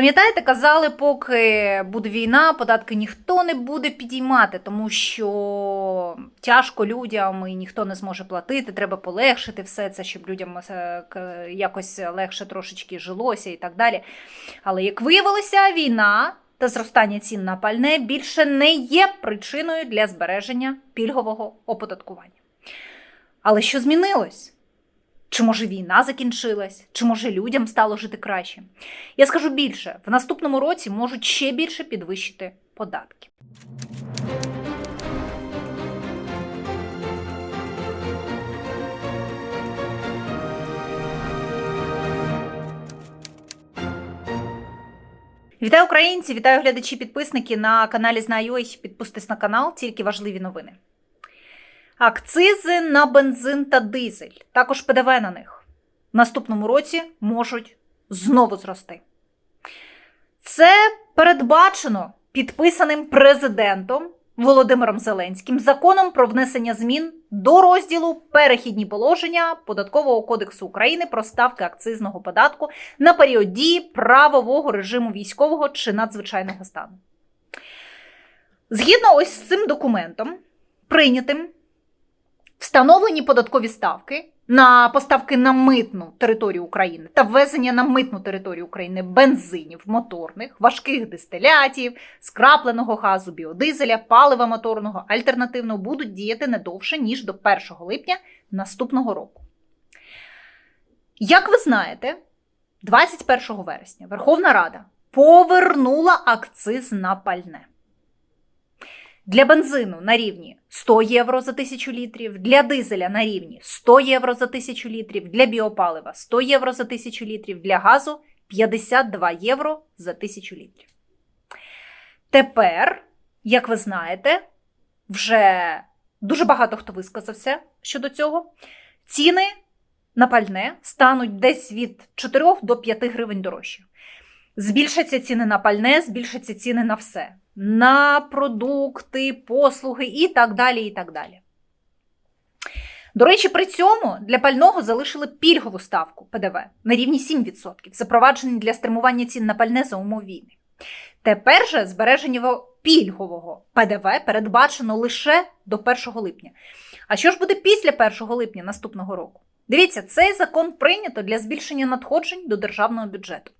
Пам'ятаєте, казали, поки буде війна, податки ніхто не буде підіймати, тому що тяжко людям і ніхто не зможе платити. Треба полегшити все це, щоб людям е, якось легше трошечки жилося і так далі. Але як виявилося, війна та зростання цін на пальне більше не є причиною для збереження пільгового оподаткування. Але що змінилось? Чи може війна закінчилась, чи може людям стало жити краще? Я скажу більше: в наступному році можуть ще більше підвищити податки. Вітаю українці! Вітаю глядачі, підписники на каналі Знаю.ой. Підписуйтесь на канал, тільки важливі новини. Акцизи на бензин та дизель, також ПДВ на них в наступному році можуть знову зрости. Це передбачено підписаним президентом Володимиром Зеленським законом про внесення змін до розділу Перехідні положення Податкового кодексу України про ставки акцизного податку на період дії правового режиму військового чи надзвичайного стану. Згідно ось з цим документом, прийнятим встановлені податкові ставки на поставки на митну територію України та ввезення на митну територію України бензинів, моторних, важких дистилятів, скрапленого газу, біодизеля, палива моторного, альтернативного будуть діяти не довше, ніж до 1 липня наступного року. Як ви знаєте, 21 вересня Верховна Рада повернула акциз на пальне. Для бензину на рівні 100 євро за 1000 літрів, для дизеля на рівні 100 євро за 1000 літрів, для біопалива 100 євро за 1000 літрів, для газу 52 євро за 1000 літрів. Тепер, як ви знаєте, вже дуже багато хто висказався щодо цього. Ціни на пальне стануть десь від 4 до 5 гривень дорожче. Збільшаться ціни на пальне, збільшаться ціни на все. На продукти, послуги і так далі. і так далі. До речі, при цьому для пального залишили пільгову ставку ПДВ на рівні 7%, запроваджені для стримування цін на пальне за умов війни. Тепер же збереження пільгового ПДВ передбачено лише до 1 липня. А що ж буде після 1 липня наступного року? Дивіться, цей закон прийнято для збільшення надходжень до державного бюджету.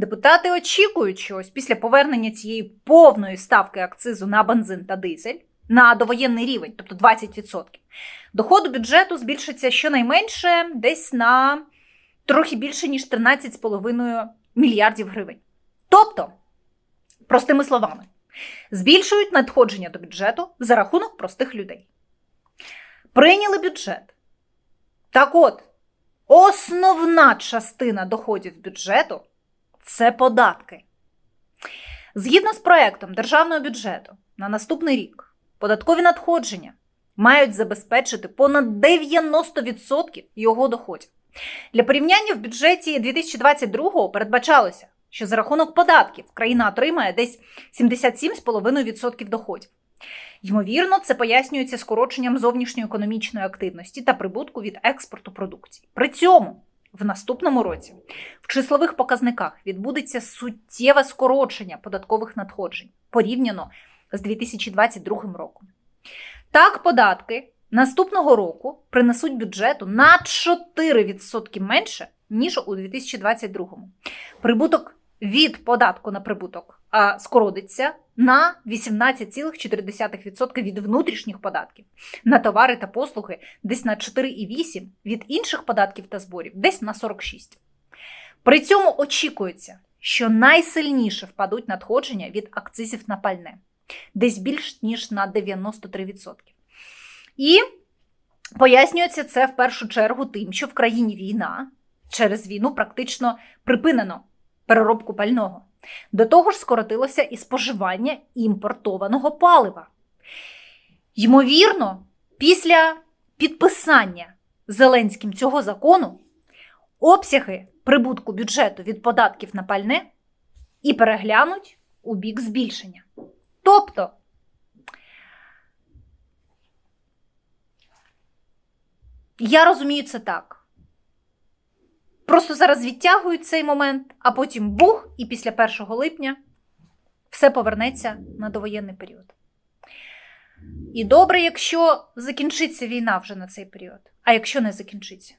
Депутати очікують, що ось після повернення цієї повної ставки акцизу на бензин та дизель на довоєнний рівень, тобто 20%, доходу бюджету збільшиться щонайменше десь на трохи більше ніж 13,5 мільярдів гривень. Тобто, простими словами, збільшують надходження до бюджету за рахунок простих людей. Прийняли бюджет. Так от, основна частина доходів бюджету це податки. Згідно з проектом державного бюджету на наступний рік податкові надходження мають забезпечити понад 90% його доходів. Для порівняння в бюджеті 2022 передбачалося, що за рахунок податків країна отримає десь 77,5% доходів. Ймовірно, це пояснюється скороченням зовнішньої економічної активності та прибутку від експорту продукції. При цьому в наступному році в числових показниках відбудеться суттєве скорочення податкових надходжень порівняно з 2022 роком. Так, податки наступного року принесуть бюджету на 4% менше, ніж у 2022. Прибуток від податку на прибуток скоротиться на 18,4% від внутрішніх податків, на товари та послуги десь на 4,8% від інших податків та зборів, десь на 46%. При цьому очікується, що найсильніше впадуть надходження від акцизів на пальне, десь більш ніж на 93%. І пояснюється це в першу чергу тим, що в країні війна через війну практично припинено переробку пального. До того ж, скоротилося і споживання імпортованого палива. Ймовірно, після підписання Зеленським цього закону обсяги прибутку бюджету від податків на пальне і переглянуть у бік збільшення. Тобто, я розумію це так. Просто зараз відтягують цей момент, а потім бух, і після 1 липня все повернеться на довоєнний період. І добре, якщо закінчиться війна вже на цей період. А якщо не закінчиться?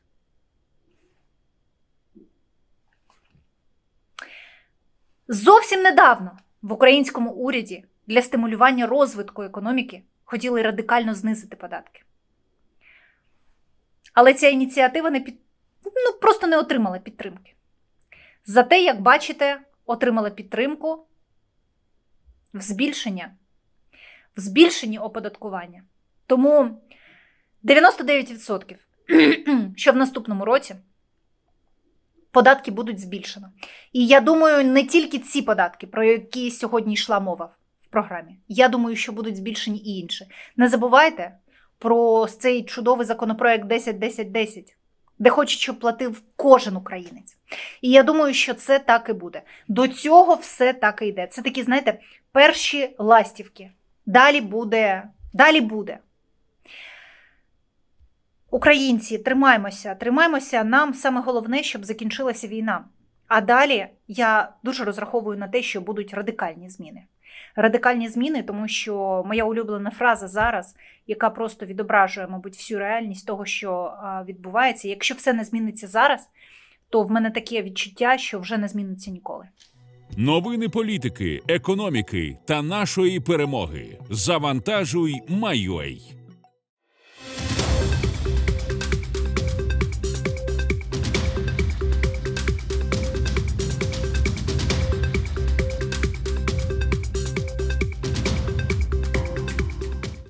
Зовсім недавно в українському уряді для стимулювання розвитку економіки хотіли радикально знизити податки. Але ця ініціатива не під... ну, просто не отримала підтримки. Зате, як бачите, отримала підтримку в збільшення, в збільшенні оподаткування. Тому 99%, що в наступному році податки будуть збільшено. І я думаю, не тільки ці податки, про які сьогодні йшла мова в програмі. Я думаю, що будуть збільшені і інші. Не забувайте про цей чудовий законопроект 10-10-10, де хочуть, щоб платив кожен українець. І я думаю, що це так і буде. До цього все так і йде. Це такі, знаєте, перші ластівки. Далі буде, далі буде. Українці, тримаймося, тримаймося. Нам саме головне, щоб закінчилася війна. А далі я дуже розраховую на те, що будуть радикальні зміни. Радикальні зміни, тому що моя улюблена фраза зараз, яка просто відображує, мабуть, всю реальність того, що відбувається. Якщо все не зміниться зараз, то в мене таке відчуття, що вже не зміниться ніколи. Новини політики, економіки та нашої перемоги. Завантажуй, Майой.